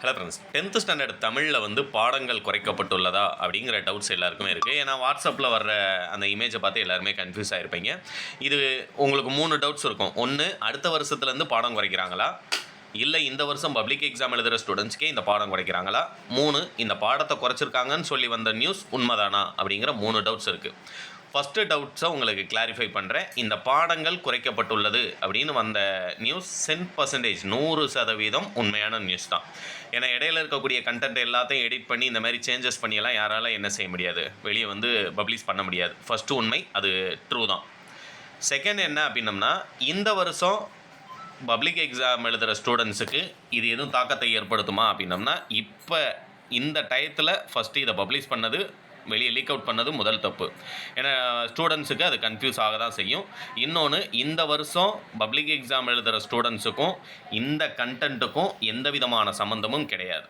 Hello friends tenth standard தமிழில் வந்து பாடங்கள் குறைக்கப்பட்டுள்ளதா அப்படிங்கிற டவுட்ஸ் எல்லாருக்குமே இருக்குது ஏன்னா வாட்ஸ்அப்பில் வர்ற அந்த இமேஜை பார்த்து எல்லாருமே கன்ஃபியூஸ் ஆகிருப்பீங்க இது உங்களுக்கு மூணு டவுட்ஸ் இருக்கும். ஒன்று அடுத்த வருஷத்துலேருந்து பாடம் குறைக்கிறாங்களா? இல்லை இந்த வருஷம் பப்ளிக் எக்ஸாம் எழுதுகிற ஸ்டூடெண்ட்ஸ்க்கே இந்த பாடம் குறைக்கிறாங்களா? மூணு இந்த பாடத்தை குறைச்சிருக்காங்கன்னு சொல்லி வந்த நியூஸ் உண்மைதானா? அப்படிங்கிற மூணு டவுட்ஸ் இருக்குது ஃபஸ்ட்டு டவுட்ஸை உங்களுக்கு கிளாரிஃபை பண்ணுறேன் இந்த பாடங்கள் குறைக்கப்பட்டுள்ளது அப்படின்னு வந்த நியூஸ் சென் பர்சன்டேஜ் நூறு சதவீதம் உண்மையான நியூஸ் தான். ஏன்னா இடையில இருக்கக்கூடிய கண்டென்ட் எல்லாத்தையும் எடிட் பண்ணி இந்த மாதிரி சேஞ்சஸ் பண்ணியெல்லாம் யாரால என்ன செய்ய முடியாது. வெளியே வந்து பப்ளிஷ் பண்ண முடியாது. ஃபஸ்ட்டு உண்மை அது ட்ரூ தான். செகண்ட் என்ன அப்படின்னம்னா இந்த வருஷம் பப்ளிக் எக்ஸாம் எழுதுகிற ஸ்டூடெண்ட்ஸுக்கு இது எதுவும் தாக்கத்தை ஏற்படுத்துமா அப்படின்னம்னா இப்போ இந்த டயத்தில் ஃபஸ்ட்டு இதை பப்ளிஷ் பண்ணது வெளியே லீக் அவுட் பண்ணது முதல் தப்பு. ஏன்னா ஸ்டூடெண்ட்ஸுக்கு அது கன்ஃபியூஸ் ஆக தான் செய்யும். இன்னொன்று இந்த வருஷம் பப்ளிக் எக்ஸாம் எழுதுகிற ஸ்டூடெண்ட்ஸுக்கும் இந்த கண்டென்ட்டுக்கும் எந்த விதமான சம்மந்தமும் கிடையாது.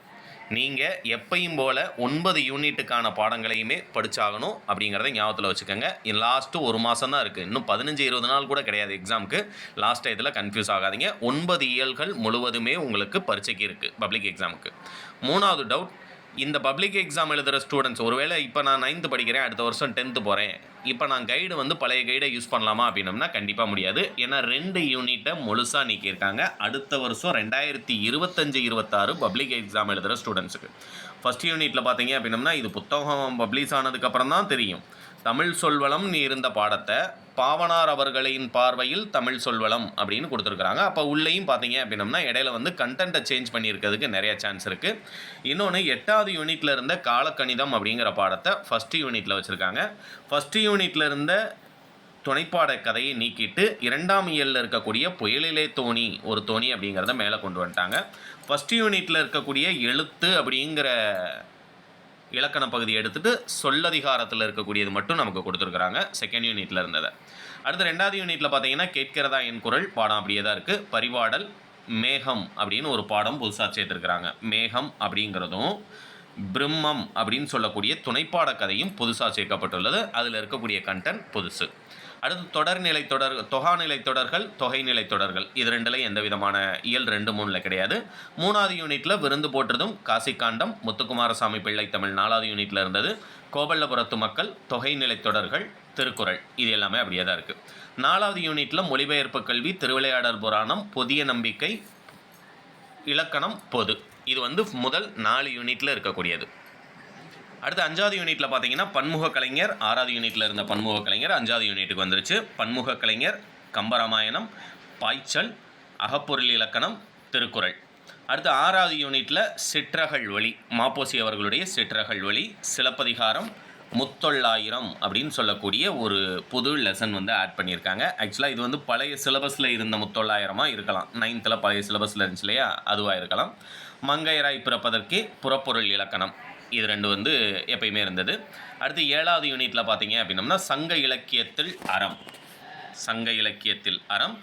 நீங்கள் எப்பையும் போல் ஒன்பது யூனிட்டுக்கான பாடங்களையுமே படிச்சாகணும் அப்படிங்கிறத ஞாபகத்தில் வச்சுக்கோங்க. லாஸ்ட்டு ஒரு மாதம் தான் இருக்குது இன்னும் பதினஞ்சு இருபது நாள் கூட கிடையாது எக்ஸாமுக்கு லாஸ்ட் இதில் கன்ஃபியூஸ் ஆகாதீங்க. ஒன்பது இயல்கள் முழுவதுமே உங்களுக்கு பரீட்சைக்கு இருக்குது பப்ளிக் எக்ஸாமுக்கு மூணாவது டவுட் இந்த பப்ளிக் எக்ஸாம் எழுதுகிற ஸ்டூடெண்ட்ஸ் ஒருவேளை இப்போ நான் நைன்த்து படிக்கிறேன் அடுத்த வருஷம் டென்த்து போகிறேன் இப்போ நான் கைடு வந்து பழைய கைடை யூஸ் பண்ணலாமா அப்படின்னம்னா கண்டிப்பாக முடியாது. ஏன்னா ரெண்டு யூனிட்டை முழுசாக நீக்கியிருக்காங்க. அடுத்த வருஷம் ரெண்டாயிரத்தி இருபத்தஞ்சு இருபத்தாறு பப்ளிக் எக்ஸாம் எழுதுகிற ஸ்டூடெண்ட்ஸுக்கு ஃபஸ்ட் யூனிட்டில் பார்த்தீங்க அப்படின்னம்னா இது புத்தகம் பப்ளிஷ் ஆனதுக்கப்புறம் தான் தெரியும். தமிழ் சொல்வளம் நீ இருந்த பாடத்தை பாவனார் அவர்களின் பார்வையில் தமிழ் சொல்வளம் அப்படின்னு கொடுத்துருக்குறாங்க. அப்போ உள்ளேயும் பார்த்தீங்க அப்படின்னம்னா இடையில வந்து கண்டென்ட்டை சேஞ்ச் பண்ணியிருக்கிறதுக்கு நிறைய சான்ஸ் இருக்குது இன்னொன்று எட்டாவது யூனிட்ல இருந்த காலக்கணிதம் அப்படிங்கிற பாடத்தை ஃபஸ்ட்டு யூனிட்டில் வச்சுருக்காங்க. ஃபஸ்ட்டு யூனிட்டில் இருந்த துணைப்பாட கதையை நீக்கிட்டு இரண்டாம் இயலில் இருக்கக்கூடிய புயலிலே தோணி ஒரு தோணி அப்படிங்கிறத மேலே கொண்டு வந்துட்டாங்க. ஃபஸ்ட் யூனிட்டில் இருக்கக்கூடிய எழுத்து அப்படிங்கிற இலக்கண பகுதி எடுத்துகிட்டு சொல்லதிகாரத்தில் இருக்கக்கூடியது மட்டும் நமக்கு கொடுத்துருக்குறாங்க செகண்ட் யூனிட்டில் இருந்ததை. அடுத்து ரெண்டாவது யூனிட்டில் பார்த்தீங்கன்னா கேட்கிறதா என் குரல்? பாடம் அப்படியே தான் இருக்குது பரிவாடல் மேகம் அப்படின்னு ஒரு பாடம் புதுசாக சேர்த்துருக்குறாங்க. மேகம் அப்படிங்கிறதும் பிரம்மம் அப்படின்னு சொல்லக்கூடிய துணைப்பாட கதையும் புதுசாக சேர்க்கப்பட்டுள்ளது. அதில் இருக்கக்கூடிய கண்டென்ட் புதுசு. அடுத்து தொடர்நிலை தொடர் தொகாநிலை தொடர்கள் தொகைநிலை தொடர்கள். இது ரெண்டுலையும் எந்த விதமான இயல் ரெண்டு மூணில் கிடையாது. மூணாவது யூனிட்டில் விருந்து போற்றதும் காசிக்காண்டம் முத்துக்குமாரசாமி பிள்ளை தமிழ் நாலாவது யூனிட்டில் இருந்தது. கோபல்லபுரத்து மக்கள் தொகைநிலை தொடர்கள் திருக்குறள். இது எல்லாமே அப்படியே தான் இருக்குது நாலாவது யூனிட்டில் மொழிபெயர்ப்பு கல்வி திருவிளையாடல் புராணம் புதிய நம்பிக்கை இலக்கணம் பொது. இது வந்து முதல் நாலு யூனிட்டில் இருக்கக்கூடியது. அடுத்து அஞ்சாவது யூனிட்டில் பார்த்தீங்கன்னா பன்முக கலைஞர் ஆறாவது யூனிட்டில் இருந்த பன்முக கலைஞர் அஞ்சாவது யூனிட்டுக்கு வந்துருச்சு. பன்முக கலைஞர் கம்பராமாயணம் பாய்ச்சல் அகப்பொருள் இலக்கணம் திருக்குறள். அடுத்து ஆறாவது யூனிட்டில் சிற்றகள் வழி மாப்போசி அவர்களுடைய சிற்றகள் வழி சிலப்பதிகாரம் முத்தொள்ளாயிரம் அப்படின்னு சொல்லக்கூடிய ஒரு புது லெசன் வந்து ஆட் பண்ணியிருக்காங்க. ஆக்சுவலாக இது வந்து பழைய சிலபஸில் இருந்த முத்தொள்ளாயிரமாக இருக்கலாம். நைன்த்தில் பழைய சிலபஸில் இருந்துச்சு இல்லையா? அதுவாக இருக்கலாம். மங்கையராய் பிறப்பதற்கே புறப்பொருள் இலக்கணம். இது ரெண்டு வந்து எப்பயுமே இருந்தது. அடுத்து ஏழாவது யூனிட்டில் பார்த்தீங்க அப்படின்னம்னா சங்க இலக்கியத்தில் அறம். சங்க இலக்கியத்தில் அறம்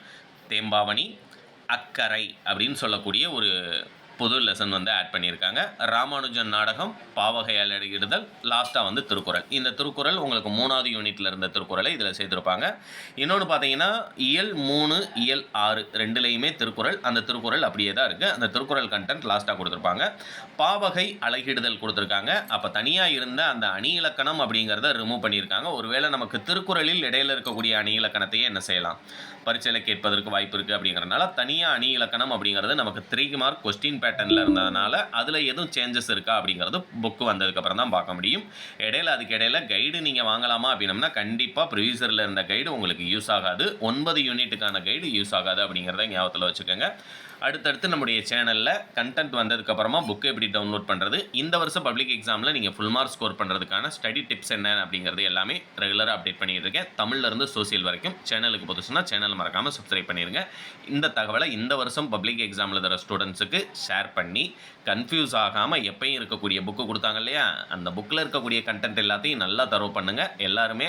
தேம்பாவணி அக்கரை அப்படின்னு சொல்லக்கூடிய ஒரு புது லெசன் வந்து ஆட் பண்ணியிருக்காங்க. ராமானுஜன் நாடகம் பாவகையால் அடையிடுதல் லாஸ்ட்டாக வந்து திருக்குறள். இந்த திருக்குறள் உங்களுக்கு மூணாவது யூனிட்டில் இருந்த திருக்குறளை இதில் சேர்த்துருப்பாங்க. இன்னொன்று பார்த்தீங்கன்னா இயல் மூணு இயல் ஆறு ரெண்டுலேயுமே திருக்குறள். அந்த திருக்குறள் அப்படியே தான் இருக்குது அந்த திருக்குறள் கண்டென்ட் லாஸ்ட்டாக கொடுத்துருப்பாங்க. பாவகை அழகிடுதல் கொடுத்துருக்காங்க. அப்போ தனியாக இருந்த அந்த அணி இலக்கணம் அப்படிங்கிறத ரிமூவ் பண்ணியிருக்காங்க. ஒருவேளை நமக்கு திருக்குறளில் இடையில் இருக்கக்கூடிய அணி இலக்கணத்தையே என்ன செய்யலாம்? பரீட்சையில் கேட்பதற்கு வாய்ப்பு இருக்குது அப்படிங்கிறனால தனியாக அணி இலக்கணம் அப்படிங்கிறது நமக்கு த்ரீ மார்க் கொஸ்டின் பேட்டர்னில் இருந்ததுனால அதில் எதுவும் சேஞ்சஸ் இருக்கா அப்படிங்கிறது புக்கு வந்ததுக்கப்புறம் தான் பார்க்க முடியும். இடையில அதுக்கு இடையில கைடு நீங்கள் வாங்கலாமா அப்படின்னம்னா கண்டிப்பாக ப்ரொவியூசரில் இருந்த கைடு உங்களுக்கு யூஸ் ஆகாது. ஒன்பது யூனிட்டுக்கான கைடு யூஸ் ஆகாது அப்படிங்கிறத ஞாபகத்தில் வச்சுக்கோங்க. அடுத்தடுத்து நம்முடைய சேனலில் கண்டென்ட் வந்ததுக்கப்புறமா புக்கு எப்படி டவுன்லோட் பண்ணுறது இந்த வருஷம் பப்ளிக் எக்ஸாமில் நீங்கள் ஃபுல் மார்க் ஸ்கோர் பண்ணுறதுக்கான ஸ்டடி டிப்ஸ் என்ன அப்படிங்கிறது எல்லாமே ரெகுலராக அப்டேட் பண்ணிட்டு இருக்கேன். தமிழ்ல இருந்து சோசியல் வரைக்கும். சேனலுக்கு புதுசுனா சேனல் மறக்காமல் சப்ஸ்கிரைப் பண்ணிடுங்க இந்த தகவலை இந்த வருஷம் பப்ளிக் எக்ஸாமில் தர ஸ்டூடெண்ட்ஸுக்கு ஷேர் பண்ணி கன்ஃபியூஸ் ஆகாமல் எப்பயும் இருக்கக்கூடிய புக்கு கொடுத்தாங்க இல்லையா? அந்த புக்கில் இருக்கக்கூடிய கண்டென்ட் எல்லாத்தையும் நல்லா தரவு பண்ணுங்கள் எல்லாருமே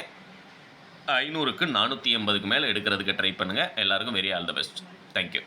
ஐநூறுக்கு நானூற்றி எண்பதுக்கு மேலே எடுக்கிறதுக்கு ட்ரை பண்ணுங்கள் எல்லாருக்கும் very all the best thank you